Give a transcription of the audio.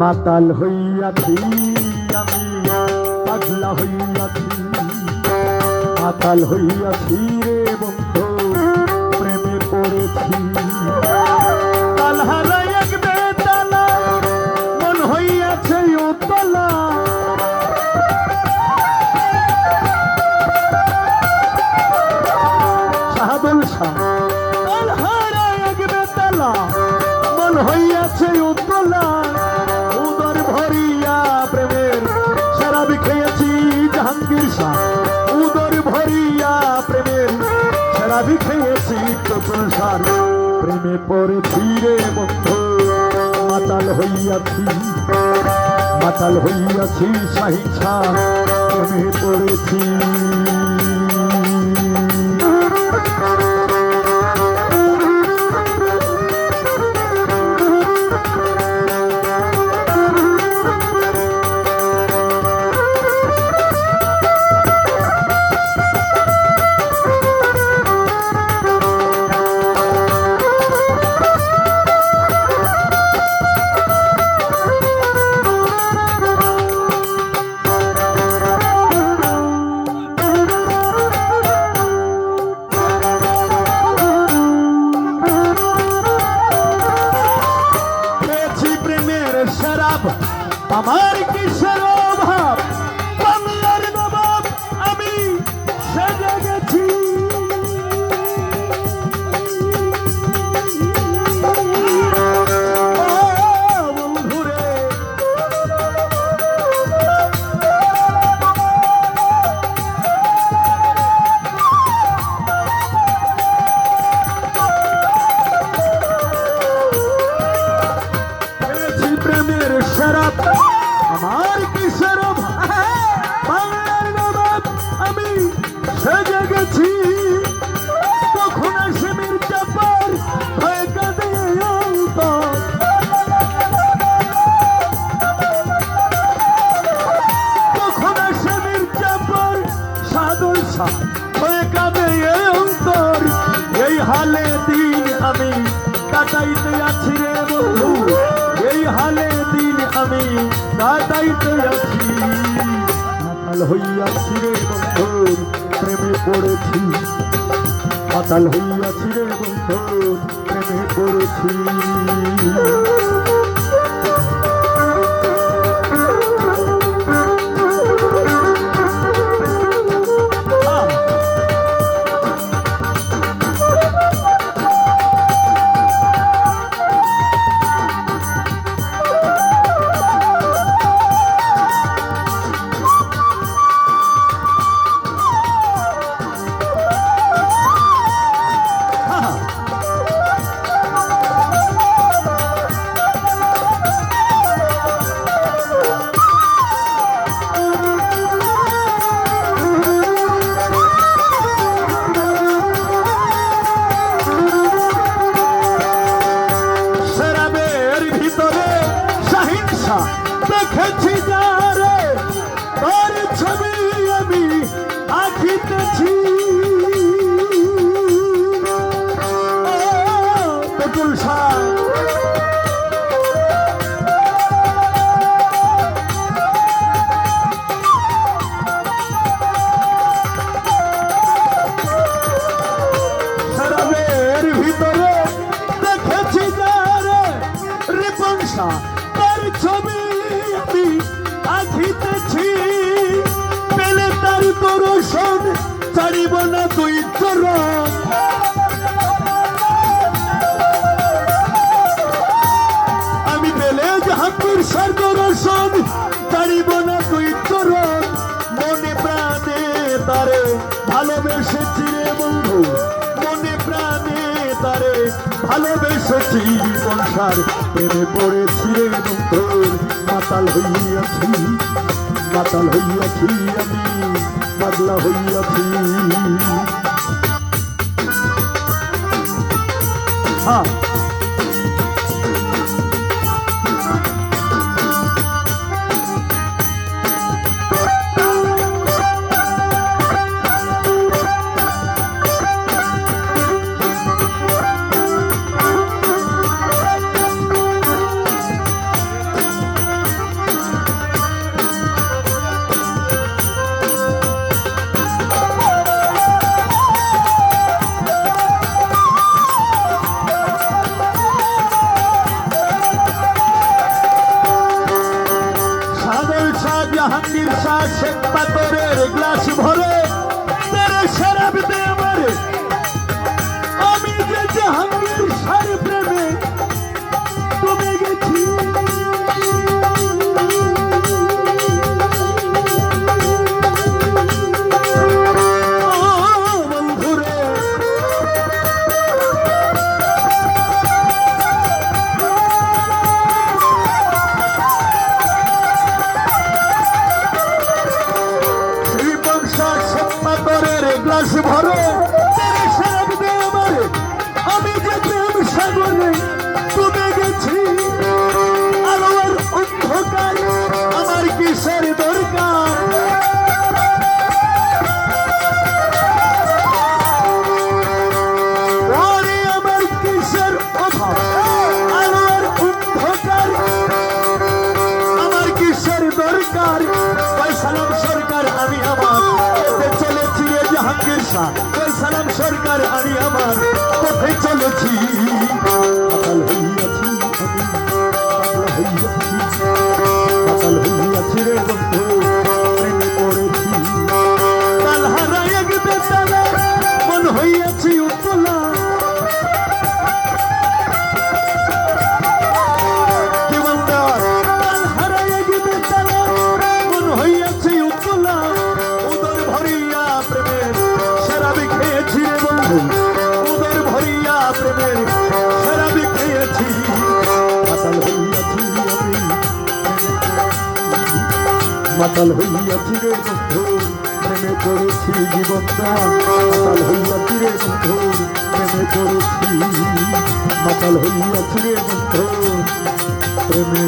মাতাল হইয়াছি আমি পাগলা হইয়াছি। মাতাল হইয়াছি রে বন্ধু প্রেমে পড়েছি। শাহ প্রেমে পরে ফিরে বন্ধু মাতাল হইয়াছি। মাতাল হইয়াছি সাহি প্রেমে পড়েছি। শাহ হয়ে কাঁদে অন্তর, এই হালে দিন আমি কাটাইতে আছি রে বন্ধু। এই হালে দিন আমি কাটাইতে আছি। মাতাল হইয়াছি রে বন্ধু, প্রেমে পড়েছি। মাতাল হইয়াছি রে বন্ধু, প্রেমে পড়েছি। সহিংসা দেখেছি যারে তার ছবি আমি আঁকিতেছি। ও, আমি পেলে জাহাঙ্গীর সার দর্শন ছাড়িব না তুই চরণ। মনে প্রাণে তারে ভালোবেসেছি রে বন্ধু। মনে প্রাণে তারে ভালোবেসেছি সংসার প্রেমে পড়েছি রে বন্ধু, মাতাল হইয়াছি। মাতাল হইয়াছি আমি, পাগলা হইয়াছি। হ্যাঁ জাহাঙ্গীর শাহ শেখ পাথরের গ্লাস ভরে তেরে শরাব আশা সালাম সরকার আমি আমার পথে চলেছি? মাতাল হইয়া তীরে বন্ধু প্রেমে করেছি জীবনটা। মাতাল হইয়া তীরে বন্ধু প্রেমে করেছি মাতাল হইয়া তীরে বন্ধু প্রেমে